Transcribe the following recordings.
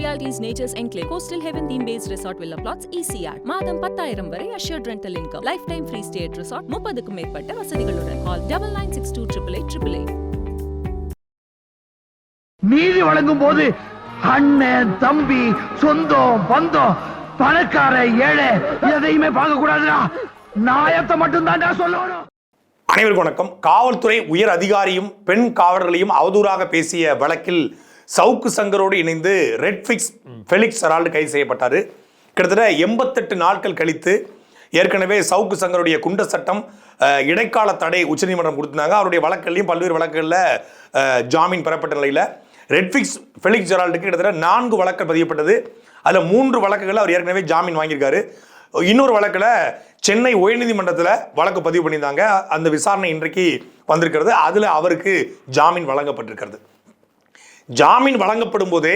Realities Nature's Enclave, Coastal Heaven theme based resort villa plots, ECR. மாதம் பத்தாயிரம் வரை assured rental income. Lifetime free stay at resort, முப்பதுக்கும் மேற்பட்ட வசதிகளுடன். Call double nine six two triple eight triple eight. நீதி வழங்கும் போது அண்ணன் தம்பி சொந்தம் பந்தம் பணக்கார ஏழை எதையுமே பார்க்க கூடாதுடா நாயத்தை மட்டும் தான்டா சொல்லணும் அனைவருக்கும் வணக்கம் காவல்துறை உயர் அதிகாரியும் பெண் காவலர்களையும் அவதூறாக பேசிய வழக்கில் சவுக்கு சங்கரோடு இணைந்து ரெட் ஃபிக்ஸ் ஃபெலிக்ஸ் சரால்டு கைது செய்யப்பட்டார். கிட்டத்தட்ட எண்பத்தெட்டு நாட்கள் கழித்து ஏற்கனவே சவுக்கு சங்கருடைய குண்ட சட்டம் இடைக்கால தடை உச்சநீதிமன்றம் கொடுத்துருந்தாங்க. அவருடைய வழக்குகளையும் பல்வேறு வழக்குகளில் ஜாமீன் பெறப்பட்ட நிலையில் ரெட்ஃபிக்ஸ் ஃபெலிக்ஸ் ஜெரால்டுக்கு கிட்டத்தட்ட நான்கு வழக்கு பதியப்பட்டது. அதில் மூன்று வழக்குகளில் அவர் ஏற்கனவே ஜாமீன் வாங்கியிருக்காரு. இன்னொரு வழக்கில் சென்னை உயர்நீதிமன்றத்தில் வழக்கு பதிவு பண்ணியிருந்தாங்க. அந்த விசாரணை இன்றைக்கு வந்திருக்கிறது. அதில் அவருக்கு ஜாமீன் வழங்கப்பட்டிருக்கிறது. ஜாமீன் வழங்கப்படும் போதே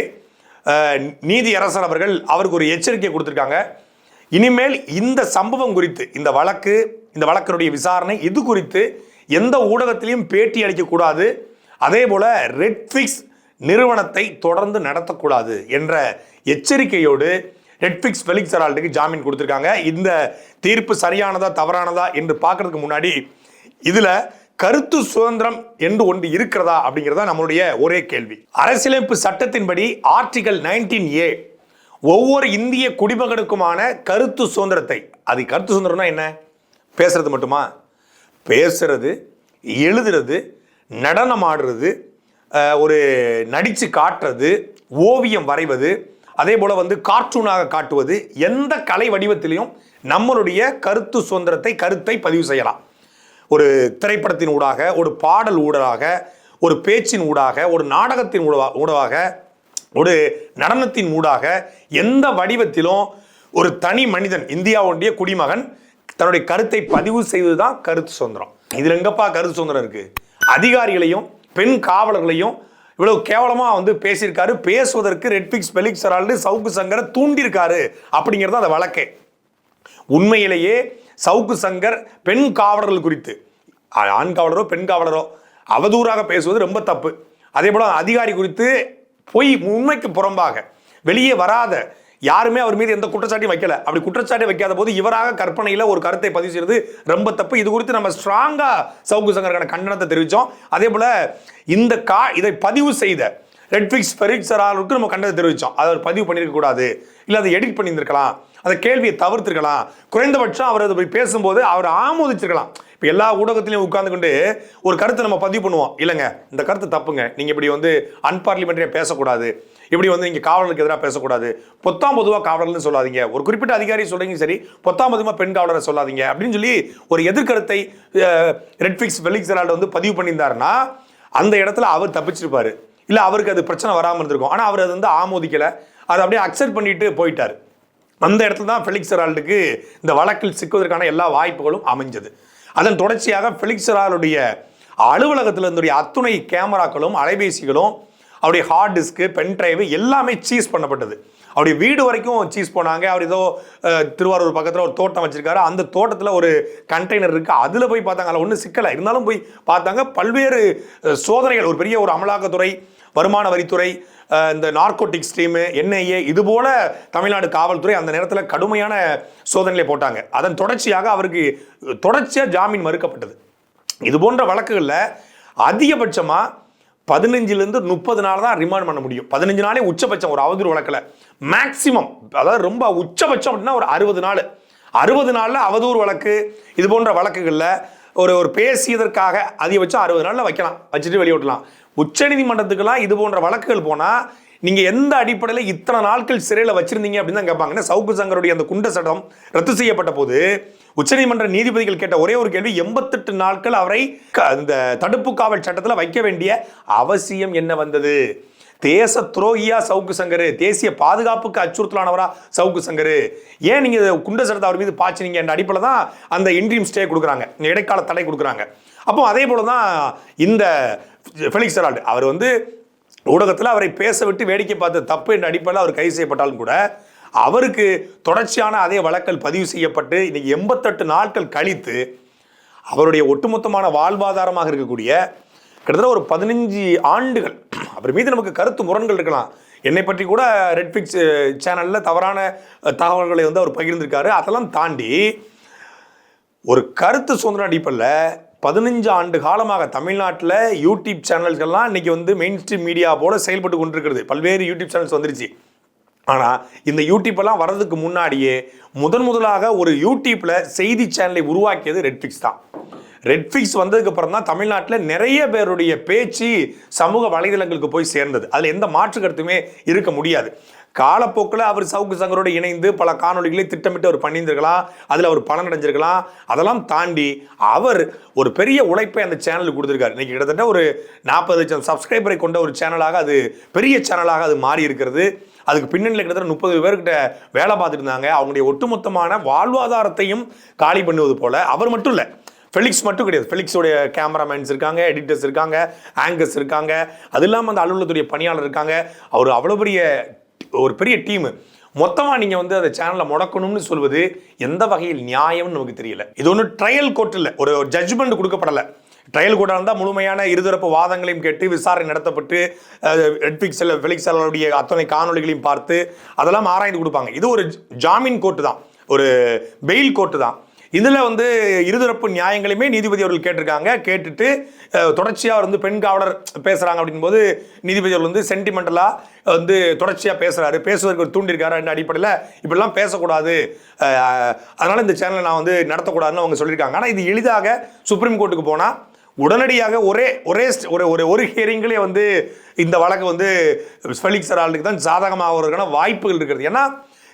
நீதியரசர் அவர்கள் அவருக்கு ஒரு எச்சரிக்கை கொடுத்துருக்காங்க. இனிமேல் இந்த சம்பவம் குறித்து இந்த வழக்கு இந்த வழக்கினுடைய விசாரணை இது குறித்து எந்த ஊடகத்திலையும் பேட்டி அளிக்கக்கூடாது. அதே போல் ரெட்ஃபிக்ஸ் நிறுவனத்தை தொடர்ந்து நடத்தக்கூடாது என்ற எச்சரிக்கையோடு ரெட்ஃபிக்ஸ் ஃபெலிக்ஸ் ஹெரால்டுக்கு ஜாமீன் கொடுத்துருக்காங்க. இந்த தீர்ப்பு சரியானதா தவறானதா என்று பார்க்கறதுக்கு முன்னாடி இதில் கருத்து சுதந்திரம் என்று ஒன்று இருக்கிறதா அப்படிங்கிறதா நம்மளுடைய ஒரே கேள்வி. அரசியலமைப்பு சட்டத்தின்படி ஆர்டிகல் நைன்டீன் ஏ ஒவ்வொரு இந்திய குடிமகனுக்குமான கருத்து சுதந்திரத்தை அது கருத்து சுதந்திரம்னா என்ன? பேசுறது மட்டுமா? பேசுறது எழுதுறது நடனம் ஆடுறது ஒரு நடித்து காட்டுறது ஓவியம் வரைவது அதே போல் வந்து கார்ட்டூனாக காட்டுவது எந்த கலை வடிவத்திலையும் நம்மளுடைய கருத்து சுதந்திரத்தை கருத்தை பதிவு செய்யலாம். ஒரு திரைப்படத்தின் ஊடாக ஒரு பாடல் ஊடாக ஒரு பேச்சின் ஊடாக ஒரு நாடகத்தின் ஊடா ஊடாக ஒரு நடனத்தின் ஊடாக எந்த வடிவத்திலும் ஒரு தனி மனிதன் இந்தியாவுடைய குடிமகன் தன்னுடைய கருத்தை பதிவு செய்வது தான் கருத்து சுதந்திரம். இதில் எங்கப்பா கருத்து சுதந்திரம் இருக்குது அதிகாரிகளையும் பெண் காவலர்களையும் இவ்வளவு கேவலமாக வந்து பேசியிருக்காரு. பேசுவதற்கு ரெட்பிக்ஸ் பெலிக்ஸ் சரால்டு சவுக்கு சங்கரை தூண்டியிருக்காரு அப்படிங்கிறது அந்த வழக்கே. உண்மையிலேயே சவுக்கு சங்கர் பெண் காவலர்கள் குறித்து. ஆண் காவலரோ பெண் காவலரோ அவதூறாக பேசுவது ரொம்ப தப்பு. அதே போல் அதிகாரி குறித்து பொய் உண்மைக்கு புறம்பாக வெளியே வராத யாருமே அவர் மீது எந்த குற்றச்சாட்டையும் வைக்கல. அப்படி குற்றச்சாட்டை வைக்காத போது இவராக கற்பனையில் ஒரு கருத்தை பதிவு செய்யறது ரொம்ப தப்பு. இது குறித்து நம்ம ஸ்ட்ராங்காக சவுக்கு சங்கருக்கான கண்டனத்தை தெரிவித்தோம் அதே போல் இந்த கா இதை பதிவு செய்த ரெட்ஃபிக்ஸ் ஃபெரிக்ஸ் சராலுக்கு நம்ம கண்டனத்தை தெரிவித்தோம் அதை பதிவு பண்ணியிருக்கக்கூடாது இல்லை அதை எடிட் பண்ணியிருந்திருக்கலாம். அந்த கேள்வியை தவிர்த்திருக்கலாம். குறைந்தபட்சம் அவர் அதை போய் பேசும்போது அவர் ஆமோதிச்சிருக்கலாம். இப்போ எல்லா ஊடகத்திலையும் உட்கார்ந்துக்கொண்டு ஒரு கருத்தை நம்ம பதிவு பண்ணுவோம். இல்லைங்க இந்த கருத்து தப்புங்க. நீங்கள் இப்படி வந்து அன்பார்லிமெண்ட்ரியாக பேசக்கூடாது. இப்படி வந்து நீங்கள் காவலருக்கு எதிராக பேசக்கூடாது. பொத்தாம் பொதுவாக காவலர்னு சொல்லாதீங்க. ஒரு குறிப்பிட்ட அதிகாரி சொல்கிறீங்க சரி. பொத்தாம் பொதுவாக பெண் காவலரை சொல்லாதீங்க. அப்படின்னு சொல்லி ஒரு எதிர்கருத்தை ரெட்ஃபிக்ஸ் வெலிக்ஸ் வந்து பதிவு பண்ணியிருந்தாருன்னா அந்த இடத்துல அவர் தப்பிச்சிருப்பார். இல்லை அவருக்கு அது பிரச்சனை வராமல் இருந்திருக்கும். ஆனால் அவர் அது வந்து ஆமோதிக்கலை. அதை அப்படியே அக்செப்ட் பண்ணிட்டு போயிட்டார். அந்த இடத்துல தான் ஃபெலிக்ஸ் ஹெரால்டுக்கு இந்த வழக்கில் சிக்குவதற்கான எல்லா வாய்ப்புகளும் அமைஞ்சது. அதன் தொடர்ச்சியாக ஃபெலிக்ஸ் ஹெரால்டுடைய அலுவலகத்தில் இருந்துடைய அத்துணை கேமராக்களும் அலைபேசிகளும் அவருடைய ஹார்ட் டிஸ்க்கு பென் டிரைவ் எல்லாமே சீஸ் பண்ணப்பட்டது. அவருடைய வீடு வரைக்கும் சீஸ் போனாங்க அவர் ஏதோ திருவாரூர் பக்கத்தில் ஒரு தோட்டம் வச்சிருக்காரு. அந்த தோட்டத்தில் ஒரு கண்டெய்னர் இருக்குது அதில் போய் பார்த்தாங்க. அதில் ஒன்றும் சிக்கலை. இருந்தாலும் போய் பார்த்தாங்க. பல்வேறு சோதனைகள் ஒரு பெரிய ஒரு அமலாக்கத்துறை வருமான வரித்துறை இந்த நார்கோட்டிக் ஸ்ட்ரீமு என்ஐஏ இது போல தமிழ்நாடு காவல்துறை அந்த நேரத்தில் கடுமையான சோதனைகளை போட்டாங்க. அதன் தொடர்ச்சியாக அவருக்கு தொடர்ச்சியாக ஜாமீன் மறுக்கப்பட்டது. இது போன்ற வழக்குகளில் அதிகபட்சமாக பதினஞ்சுலேருந்து முப்பது நாள் தான் ரிமாண்ட் பண்ண முடியும். பதினஞ்சு நாளே உச்சபட்சம் ஒரு அவதூறு வழக்கில். மேக்சிமம் அதாவது ரொம்ப உச்சபட்சம் அப்படின்னா ஒரு அறுபது நாள். அறுபது நாளில் அவதூறு வழக்கு இது போன்ற வழக்குகளில் ஒரு ஒரு பேசியதற்காக அதிகபட்சம் அறுபது நாளில் வைக்கலாம். வச்சுட்டு வெளியிடலாம். உச்சநீதிமன்றத்துக்கெல்லாம் இது போன்ற வழக்குகள் போனால் நீங்கள் எந்த அடிப்படையில் இத்தனை நாட்கள் சிறையில் வச்சுருந்தீங்க அப்படின்னு தான் கேட்பாங்க. ஏன்னா சவுக்கு சங்கருடைய அந்த குண்ட சட்டம் ரத்து செய்யப்பட்ட போது உச்சநீதிமன்ற நீதிபதிகள் கேட்ட ஒரே ஒரு கேள்வி எண்பத்தெட்டு நாட்கள் அவரை க- இந்த தடுப்பு காவல் சட்டத்தில் வைக்க வேண்டிய அவசியம் என்ன வந்தது? தேச துரோகியா சவுக்கு சங்கர்? தேசிய பாதுகாப்புக்கு அச்சுறுத்தலானவரா சவுக்கு சங்கர்? ஏன் நீங்க இதை குண்ட சட்டத்தை அவர் மீது பாய்ச்சினீங்க என்ற அடிப்படையில் தான் அந்த இன்ட்ரீம் ஸ்டே கொடுக்குறாங்க. இந்த இடைக்கால தடை கொடுக்குறாங்க. அப்போ அதே போல தான் இந்த ஃபெலிக்ஸ் ஹெரால்டு அவர் வந்து ஊடகத்தில் அவரை பேச விட்டு வேடிக்கை பார்த்த தப்பு என்ற அடிப்படையில் அவர் கைது செய்யப்பட்டாலும் கூட அவருக்கு தொடர்ச்சியான அதே வழக்கல் பதிவு செய்யப்பட்டு இன்னைக்கு எண்பத்தெட்டு நாட்கள் கழித்து அவருடைய ஒட்டுமொத்தமான வாழ்வாதாரமாக இருக்கக்கூடிய கிட்டத்தட்ட ஒரு பதினஞ்சு ஆண்டுகள் அவர் மீது நமக்கு கருத்து முரண்கள் இருக்கலாம். என்னை பற்றி கூட ரெட்ஃபிக்ஸ் சேனலில் தவறான தகவல்களை வந்து அவர் பகிர்ந்திருக்காரு. அதெல்லாம் தாண்டி ஒரு கருத்து சுதந்திர அடிப்படையில் பதினஞ்சு ஆண்டு காலமாக தமிழ்நாட்டில் யூடியூப் சேனல்கள்லாம் இன்னைக்கு வந்து மெயின் ஸ்ட்ரீம் மீடியா போல செயல்பட்டு கொண்டிருக்கிறது. பல்வேறு யூடியூப் சேனல்ஸ் வந்துருச்சு. ஆனால் இந்த யூடியூப்பெல்லாம் வர்றதுக்கு முன்னாடியே முதன் முதலாக ஒரு யூடியூப்பில் செய்தி சேனலை உருவாக்கியது ரெட்ஃபிக்ஸ் தான். ரெட்ஃபிக்ஸ் வந்ததுக்கு அப்புறம் தான் தமிழ்நாட்டில் நிறைய பேருடைய பேச்சு சமூக வலைதளங்களுக்கு போய் சேர்ந்தது. அதில் எந்த மாற்று கருத்துமே இருக்க முடியாது. காலப்போக்கில் அவர் சவுக்கு சங்கரோடு இணைந்து பல காணொலிகளை திட்டமிட்டு அவர் பண்ணியிருந்திருக்கலாம். அதில் அவர் பலன் அடைஞ்சிருக்கலாம் அதெல்லாம் தாண்டி அவர் ஒரு பெரிய உழைப்பை அந்த சேனலுக்கு கொடுத்துருக்காரு. இன்றைக்கி கிட்டத்தட்ட ஒரு நாற்பது லட்சம் சப்ஸ்கிரைபரை கொண்ட ஒரு சேனலாக அது பெரிய சேனலாக அது மாறி இருக்கிறது அதுக்கு பின்னணியில் கிட்டத்தட்ட முப்பது பேர்கிட்ட வேலை பார்த்துட்டு இருந்தாங்க. அவங்களுடைய ஒட்டுமொத்தமான வாழ்வாதாரத்தையும் காலி பண்ணுவது போல. அவர் மட்டும் இல்லை ஃபெலிக்ஸ் மட்டும் கிடையாது. ஃபெலிக்ஸோடைய கேமராமேன்ஸ் இருக்காங்க எடிட்டர்ஸ் இருக்காங்க ஆங்கர்ஸ் இருக்காங்க. அது இல்லாமல் அந்த அலுவலகத்துடைய பணியாளர் இருக்காங்க. அவர் அவ்வளோ பெரிய ஒரு பெரிய டீம் மொத்தமாக நீங்கள் வந்து அந்த சேனலை முடக்கணும்னு சொல்வது எந்த வகையில் நியாயம்னு நமக்கு தெரியல. இது ஒன்றும் ட்ரையல் கோர்ட் இல்லை. ஒரு ஜட்ஜ்மெண்ட் கொடுக்கப்படலை. ட்ரையல் கூட இருந்தால் முழுமையான இருதரப்பு வாதங்களையும் கேட்டு விசாரணை நடத்தப்பட்டு நெட்ஃபிளிக்ஸ் ஃபெலிக்ஸ் அவருடைய அத்தனை காணொளிகளையும் பார்த்து அதெல்லாம் ஆராய்ந்து கொடுப்பாங்க. இது ஒரு ஜாமீன் கோர்ட்டு தான். ஒரு பெயில் கோர்ட்டு தான். இதில் வந்து இருதரப்பு நியாயங்களையுமே நீதிபதி அவர்கள் கேட்டிருக்காங்க. கேட்டுட்டு தொடர்ச்சியாக தொடர்ச்சியாக வந்து பெண் காவலர் பேசுகிறாங்க அப்படின்போது நீதிபதி அவர்கள் வந்து சென்டிமெண்டலாக வந்து தொடர்ச்சியாக பேசுகிறாரு பேசுவதற்கு ஒரு தூண்டிருக்காரு என்ற அடிப்படையில்? இப்படிலாம் பேசக்கூடாது. அதனால் இந்த சேனலை நான் வந்து நடத்தக்கூடாதுன்னு அவங்க சொல்லியிருக்காங்க. ஆனால் இது எளிதாக சுப்ரீம் கோர்ட்டுக்கு போனால் உடனடியாக ஒரே ஒரே ஒரு ஒரு ஒரு ஹியரிங்லேயே வந்து இந்த வழக்கு வந்து ஃபெலிக்ஸ் ஆளுக்கு தான் சாதகமாகிறதுக்கான வாய்ப்புகள் இருக்கிறது ஏன்னா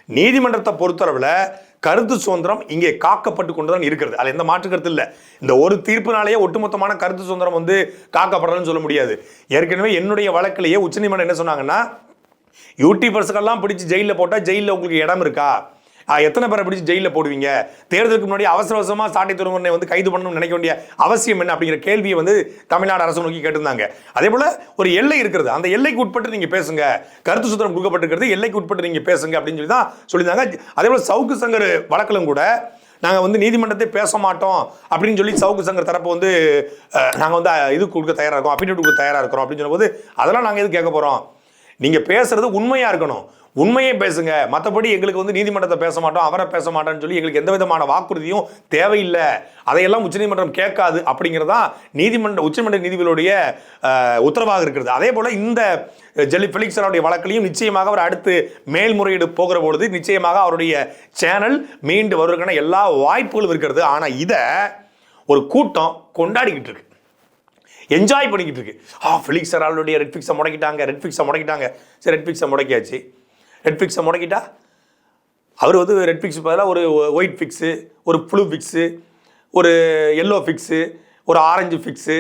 நீதிமன்றத்தை பொறுத்தளவில் கருத்து சுதந்திரம் இங்கே காக்கப்பட்டு கொண்டு தான் இருக்கிறது. அதில் எந்த மாற்று கருத்து இல்லை. இந்த ஒரு தீர்ப்பினாலேயே ஒட்டுமொத்தமான கருத்து சுதந்திரம் வந்து காக்கப்படலன்னு சொல்ல முடியாது. ஏற்கனவே என்னுடைய வழக்கிலேயே உச்சநீதிமன்றம் என்ன சொன்னாங்கன்னா யூடியூபர்ஸுக்கெல்லாம் பிடிச்சி ஜெயிலில் போட்டால் ஜெயிலில் உங்களுக்கு இடம் இருக்கா? எத்தனை பேரை பிடிச்சி ஜெயிலில் போடுவீங்க? தேர்தலுக்கு முன்னாடி அவசர அவசரமாக சாட்டை துறைமுறை வந்து கைது பண்ணணும்னு நினைக்க வேண்டிய அவசியம் என்ன அப்படிங்கிற கேள்வியை வந்து தமிழ்நாடு அரசு நோக்கி கேட்டிருந்தாங்க. அதே போல் ஒரு எல்லை இருக்கிறது. அந்த எல்லைக்கு உட்பட்டு நீங்கள் பேசுங்க. கருத்து சுதந்திரம் கொடுக்கப்பட்டிருக்கிறது. எல்லைக்கு உட்பட்டு நீங்கள் பேசுங்க அப்படின்னு சொல்லி தான் சொல்லியிருந்தாங்க. அதே போல் சவுக்கு சங்கர் வழக்கிலும் கூட நாங்கள் வந்து நீதிமன்றத்தை பேச மாட்டோம் அப்படின்னு சொல்லி சவுக்கு சங்கர் தரப்பு வந்து நாங்கள் வந்து இது கொடுக்க தயாராக இருக்கோம் அஃபிடேவிட் கொடுக்க தயாராக இருக்கிறோம் அப்படின்னு சொல்லும்போது அதெல்லாம் நாங்கள் எது கேட்க போகிறோம் நீங்கள் பேசுறது உண்மையாக இருக்கணும். உண்மையே பேசுங்க. மற்றபடி எங்களுக்கு வந்து நீதிமன்றத்தை பேச மாட்டோம் அவரை பேச மாட்டோம்னு சொல்லி எங்களுக்கு எந்த விதமான வாக்குறுதியும் தேவையில்லை. அதையெல்லாம் உச்சநீதிமன்றம் கேட்காது அப்படிங்கிறதா நீதிமன்ற உச்சநீதிமன்ற நீதிபதியுடைய உத்தரவாக இருக்கிறது. அதே போல் இந்த ஜெலி ஃபெலிக்ஸருடைய வழக்கிலையும் நிச்சயமாக அவர் அடுத்து மேல்முறையீடு போகிற பொழுது நிச்சயமாக அவருடைய சேனல் மீண்டு வருவதற்கான எல்லா வாய்ப்புகளும் இருக்கிறது. ஆனால் இதை ஒரு கூட்டம் கொண்டாடிக்கிட்டு இருக்கு. என்ஜாய் பண்ணிக்கிட்டு இருக்கு. ஆ ஃபிலிக்ஸ் சராலுடைய ரெட்ஃபிக்ஸை முடக்கிட்டாங்க ரெட்ஃபிக்ஸை முடக்கிட்டாங்க. சரி ரெட்ஃபிக்ஸை முடக்கியாச்சு. நெட்ஃப்ளிக்ஸை முடக்கிட்டா? அவர் வந்து ரெட்ஃபிக்ஸ் பதிலாக ஒரு ஒயிட் ஃபிக்ஸு ஒரு ப்ளூ ஃபிக்ஸு ஒரு எல்லோ ஃபிக்ஸு ஒரு ஆரஞ்சு ஃபிக்ஸு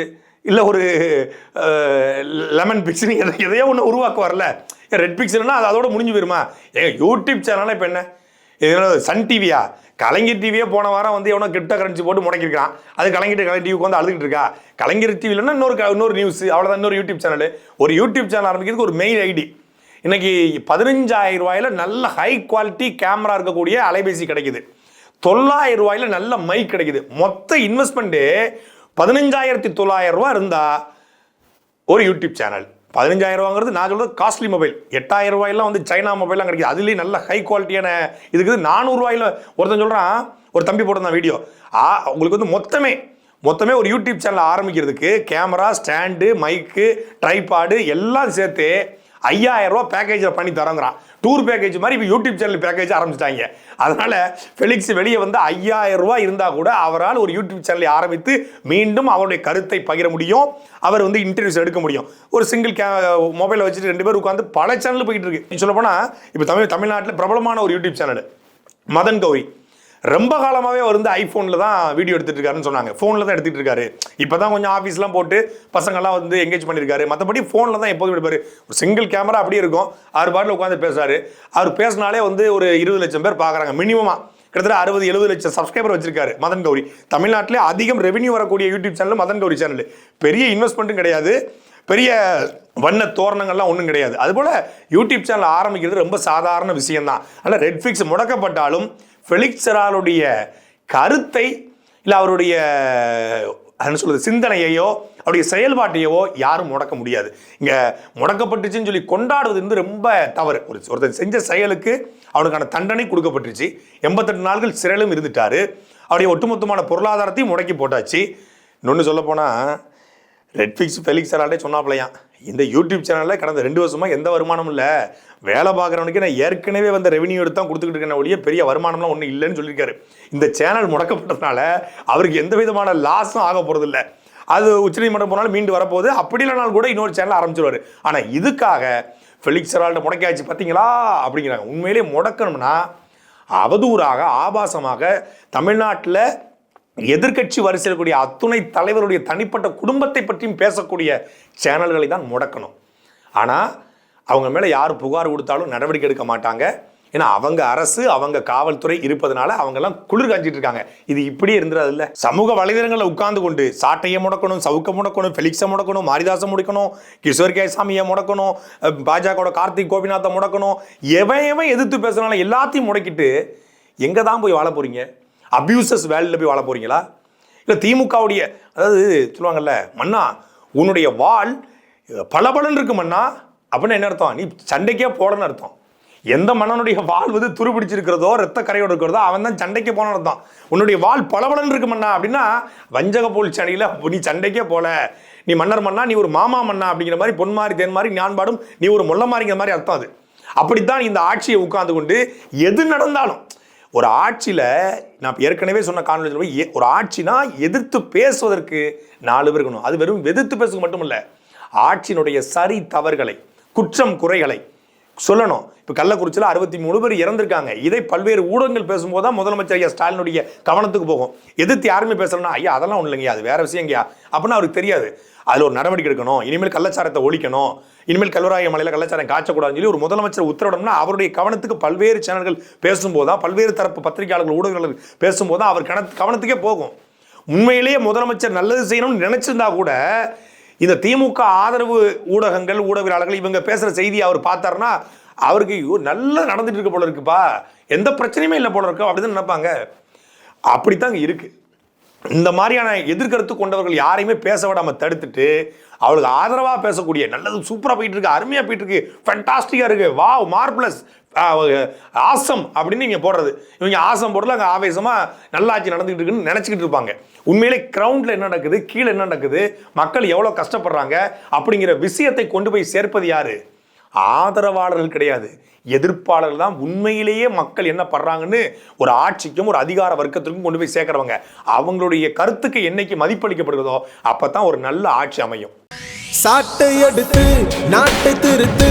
இல்லை ஒரு லெமன் ஃபிக்ஸ்னு எதை எதையோ ஒன்று உருவாக்க வரல ரெட் ஃபிக்ஸ்னா அது அதோட முடிஞ்சு போயிருமா? ஏங்க யூடியூப் சேனல்னா இப்போ என்ன? இது சன் டிவியா கலைஞர் டிவியே போன வாரம் வந்து எவனோ கிரிப்டோ கரன்சி போட்டு முடக்கிருக்கான் அது கலைஞர் கலை டிவிக்கு வந்து அழுதுகிட்டு இருக்கா? கலைஞர் டிவிலன்னா இன்னொரு இன்னொரு நியூஸ் அவ்வளோதான் இன்னொரு யூடியூப் சேனல் ஒரு யூடியூப் சேனல் ஆரம்பிக்கிறதுக்கு ஒரு மெயில் ஐடி இன்னைக்கு பதினஞ்சாயிரம் ரூபாயில நல்ல ஹை குவாலிட்டி கேமரா இருக்கக்கூடிய அலைபேசி கிடைக்குது. தொள்ளாயிரம் ரூபாயில் நல்ல மைக் கிடைக்குது. மொத்த இன்வெஸ்ட்மெண்ட்டு பதினஞ்சாயிரத்தி தொள்ளாயிரம் ரூபா இருந்தால் ஒரு யூடியூப் சேனல் பதினஞ்சாயிரம் ரூபாங்கிறது நான் சொல்கிறது காஸ்ட்லி மொபைல் எட்டாயிரம் ரூபாயெல்லாம் வந்து சைனா மொபைல்லாம் கிடைக்குது. அதுலேயும் நல்ல ஹை குவாலிட்டியான இதுக்கு நானூறுரூவாயில் ஒருத்தன் சொல்கிறான் ஒரு தம்பி போட்டிருந்தான் வீடியோ ஆ உங்களுக்கு வந்து மொத்தமே மொத்தமே ஒரு யூடியூப் சேனல் ஆரம்பிக்கிறதுக்கு கேமரா ஸ்டாண்டு மைக்கு ட்ரைபாடு எல்லாம் சேர்த்து ஐயாயிரம் ரூபா பேக்கேஜில் பண்ணி தரங்கிறான் டூர் பேக்கேஜ் மாதிரி இப்போ யூடியூப் சேனல் பேக்கேஜ் ஆரம்பிச்சிட்டாங்க. அதனால ஃபெலிக்ஸ் வெளியே வந்து ஐயாயிரம் ரூபா இருந்தால் கூட அவரால் ஒரு யூடியூப் சேனலை ஆரம்பித்து மீண்டும் அவருடைய கருத்தை பகிர முடியும். அவர் வந்து இன்டர்வியூஸ் எடுக்க முடியும். ஒரு சிங்கிள் கே மொபைலை வச்சுட்டு ரெண்டு பேர் உட்காந்து பல சேனல் போயிட்டு இருக்கு. சொல்ல போனால் இப்போ தமிழ் தமிழ்நாட்டில் பிரபலமான ஒரு யூடியூப் சேனல் மதன் கௌரி. ரொம்ப காலமாகவே அவர் வந்து ஐஃபோனில் தான் வீடியோ எடுத்துட்டு இருக்காருன்னு சொன்னாங்க. ஃபோனில் தான் எடுத்துகிட்டு இருக்காரு. இப்போ தான் கொஞ்சம் ஆஃபீஸ்லாம் போட்டு பசங்கள்லாம் வந்து எங்கேஜ் பண்ணியிருக்காரு மற்றபடி ஃபோனில் தான் எப்போதும் எடுப்பார் ஒரு சிங்கிள் கேமரா அப்படியே இருக்கும். அவர் பாட்டில் உட்காந்து பேசுகிறாரு அவர் பேசினாலே வந்து ஒரு இருபது லட்சம் பேர் பார்க்குறாங்க மினிமமாக கிட்டத்தட்ட அறுபது எழுபது லட்சம் சப்ஸ்கிரைபர் வச்சிருக்காரு மதன் கௌரி. தமிழ்நாட்டிலே அதிகம் ரெவன்யூ வரக்கூடிய YouTube channel Madan Gowri channel பெரிய இன்வெஸ்ட்மெண்ட்டும் கிடையாது. பெரிய வண்ண தோரணங்கள்லாம் ஒன்றும் கிடையாது. அதுபோல் யூடியூப் சேனல் ஆரம்பிக்கிறது ரொம்ப சாதாரண விஷயம்தான். அதனால் ரெட்ஃபிக்ஸ் முடக்கப்பட்டாலும் ஃபெலிக்ஸ் கருத்தை இல்லை அவருடைய அதுன்னு சிந்தனையையோ அவருடைய செயல்பாட்டையோ யாரும் முடக்க முடியாது. இங்கே முடக்கப்பட்டுச்சுன்னு சொல்லி கொண்டாடுவது வந்து ரொம்ப தவறு. ஒரு ஒருத்தர் செஞ்ச செயலுக்கு அவனுக்கான தண்டனை கொடுக்கப்பட்டுச்சு. எண்பத்தெட்டு நாட்கள் சிறையிலும் இருந்துட்டார். அவருடைய ஒட்டுமொத்தமான பொருளாதாரத்தையும் முடக்கி போட்டாச்சு. இன்னொன்று சொல்லப்போனால் ரெட்ஃபிக்ஸ் ஃபெலிக்ஸ் சரால்டே சொன்னாப்லையாம் இந்த யூடியூப் சேனலில் கடந்த ரெண்டு வருஷமாக எந்த வருமானமும் இல்லை. வேலை பார்க்குறவனுக்கு நான் ஏற்கனவே வந்த ரெவன்யூ எடுத்து தான் கொடுத்துக்கிட்டு இருக்கேன் ஒழிய பெரிய வருமானம்லாம் ஒன்றும் இல்லைன்னு சொல்லியிருக்காரு. இந்த சேனல் முடக்கப்பட்டதுனால அவருக்கு எந்த விதமான லாஸும் ஆக போகிறது இல்லை அது உச்சநீதிமன்றம் போனாலும் மீண்டு வரப்போகுது. அப்படி இல்லைனாலும் கூட இன்னொரு சேனல் ஆரம்பிச்சிருவார். ஆனால் இதுக்காக ஃபெலிக்ஸ் சரால்ட்ட முடக்கியாச்சு பார்த்தீங்களா அப்படிங்கிறாங்க. உண்மையிலேயே முடக்கணும்னா அவதூறாக ஆபாசமாக தமிழ்நாட்டில் எதிர்க்கட்சி வரிசையில் கூடிய அத்துணை தலைவருடைய தனிப்பட்ட குடும்பத்தை பற்றியும் பேசக்கூடிய சேனல்களை தான் முடக்கணும். ஆனால் அவங்க மேலே யார் புகார் கொடுத்தாலும் நடவடிக்கை எடுக்க மாட்டாங்க. ஏன்னா அவங்க அரசு அவங்க காவல்துறை இருப்பதனால அவங்கெல்லாம் குளிர் காஞ்சிட்டு இருக்காங்க. இது இப்படியே இருந்துறது இல்லை. சமூக வலைதளங்களில் உட்கார்ந்து கொண்டு சாட்டையை முடக்கணும் சவுக்க முடக்கணும் ஃபெலிக்ஸை முடக்கணும் மாரிதாசை முடக்கணும் கிஷோர் கேசாமியை முடக்கணும் பாஜகவோட கார்த்திக் கோபிநாத்தை முடக்கணும் எவன் எவன் எதிர்த்து பேசுனாலும் எல்லாத்தையும் முடக்கிட்டு எங்கே தான் போய் வாழ போகிறீங்க அப்யூசஸ் வேலையில் போய் வாழ போகிறீங்களா இல்லை திமுகவுடைய அதாவது சொல்லுவாங்கல்ல மன்னா உன்னுடைய வாள் பளபளன்னு இருக்கு மன்னா. அப்படின்னு என்ன அர்த்தம்? நீ சண்டைக்கே போடன்னு அர்த்தம். எந்த மன்னனுடைய வாள் வந்து துருபிடிச்சிருக்கிறதோ ரத்த கரையோடு இருக்கிறதோ அவன் தான் சண்டைக்கு போன அர்த்தம். உன்னுடைய வாள் பளபளன்னு இருக்கு மன்னா அப்படின்னா வஞ்சக போல் சனியில் நீ சண்டைக்கே போல. நீ மன்னர் மன்னா நீ ஒரு மாமா மன்னா அப்படிங்கிற மாதிரி பொன்மாரி தேன்மாரி ஞான்பாடும் நீ ஒரு முள்ளமாரிங்கிற மாதிரி அர்த்தம் அது. அப்படித்தான் இந்த ஆட்சியை உட்கார்ந்து கொண்டு எது நடந்தாலும் ஒரு ஆட்சியில் நான் ஏற்கனவே சொன்ன காணொலியில் போய் ஒரு ஆட்சினா எதிர்த்து பேசுவதற்கு நாலு பேர் இருக்கணும். அது வெறும் எதிர்த்து பேசுவது மட்டும் இல்லை ஆட்சியினுடைய சரி தவறுகளை குற்றம் குறைகளை சொல்லணும். இப்போ கள்ளக்குறிச்சியில் அறுபத்தி மூணு பேர் இறந்திருக்காங்க. இதை பல்வேறு ஊடகங்கள் பேசும்போது தான் முதலமைச்சர் ஐயா ஸ்டாலினுடைய கவனத்துக்கு போகும். எதிர்த்து யாருமே பேசலன்னா ஐயா அதெல்லாம் ஒன்றும் இல்லைங்கய்யா அது வேற விஷயங்கய்யா அப்படின்னா அவருக்கு தெரியாது. அதில் ஒரு நடவடிக்கை எடுக்கணும். இனிமேல் கள்ளச்சாரத்தை ஒழிக்கணும். இனிமேல் கல்வராய மலையில் கள்ளச்சாரம் காய்ச்சக்கூடாதுன்னு சொல்லி ஒரு முதலமைச்சர் உத்தரவிடணும்னா அவருடைய கவனத்துக்கு பல்வேறு சேனல்கள் பேசும்போது தான் பல்வேறு தரப்பு பத்திரிகையாளர்கள் ஊடகங்கள் பேசும்போது தான் அவர் கவனத்துக்கே போகும். உண்மையிலேயே முதலமைச்சர் நல்லது செய்யணும்னு நினைச்சிருந்தா கூட இந்த திமுக ஆதரவு ஊடகங்கள் ஊடகவியலாளர்கள் இவங்க பேசுகிற செய்தியை அவர் பார்த்தாருன்னா அவருக்கு ஐயோ, நல்லா நடந்துட்டு இருக்க போல இருக்குப்பா. எந்த பிரச்சனையுமே இல்லை போல இருக்கோ அப்படின்னு நினைப்பாங்க. அப்படித்தாங்க இருக்கு. இந்த மாதிரியான எதிர்கருத்து கொண்டவர்கள் யாரையுமே பேச விடாம தடுத்துட்டு அவளுக்கு ஆதரவாக பேசக்கூடிய நல்லது சூப்பராக போயிட்டு இருக்கு அருமையாக போயிட்டு இருக்கு ஃபென்டாஸ்டிக்காக இருக்கு. வா மார்பிளஸ் ஆசம் அப்படின்னு இங்கே போடுறது. இவங்க ஆசம் போடுறது அங்கே ஆவேசமாக நல்லாட்சி நடந்துகிட்டு இருக்குன்னு நினச்சிக்கிட்டு இருப்பாங்க. உண்மையிலே கிரவுண்டில் என்ன நடக்குது? கீழே என்ன நடக்குது? மக்கள் எவ்வளோ கஷ்டப்படுறாங்க? அப்படிங்கிற விஷயத்தை கொண்டு போய் சேர்ப்பது யார்? ஆதரவாளர்கள் கிடையாது. எதிர்ப்பாளர்கள் தான் உண்மையிலேயே மக்கள் என்ன படுறாங்கன்னு ஒரு ஆட்சிக்கும் ஒரு அதிகார வர்க்கத்திற்கும் கொண்டு போய் சேர்க்குறவங்க. அவங்களுடைய கருத்துக்கு என்னைக்கு மதிப்பளிக்கப்படுகிறதோ அப்போ தான் ஒரு நல்ல ஆட்சி அமையும். சாட்டை எடுத்து நாட்டை திருத்து.